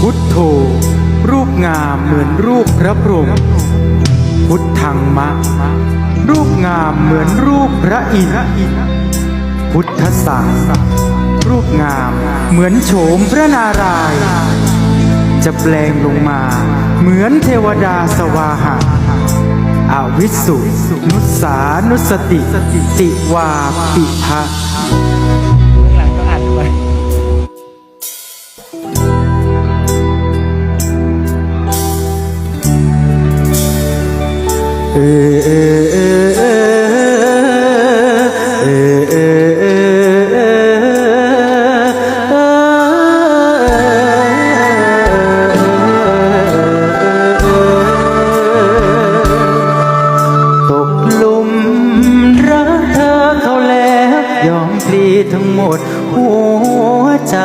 พุทโธ รูปงามเหมือนรูปพระพรหมพุทธังมะ รูปงามเหมือนรูปพระอินทร์พุทธสังรูปงามเหมือนโฉมพระนารายณ์จะแปลงลงมา เหมือนเทวดาสวาหะอาวิสุ นุสานุสติ ติวาปิภะ ยอมพลีทั้งหมดหัวใจ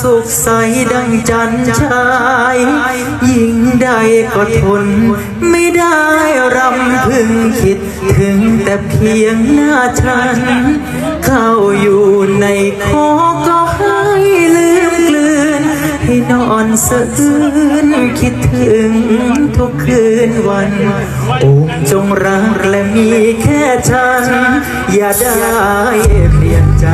สุขใสดังจันทรายยิ่งใดก็ทน ไม่ได้รำพึงคิดถึงแต่เพียงหน้าฉัน เข้าอยู่ในคอก็ให้ลืมกลืน ให้นอนสะอื้นคิดถึงทุกคืนวัน โอ้จงรักและมีแค่ฉัน อย่าได้เปลี่ยนใจ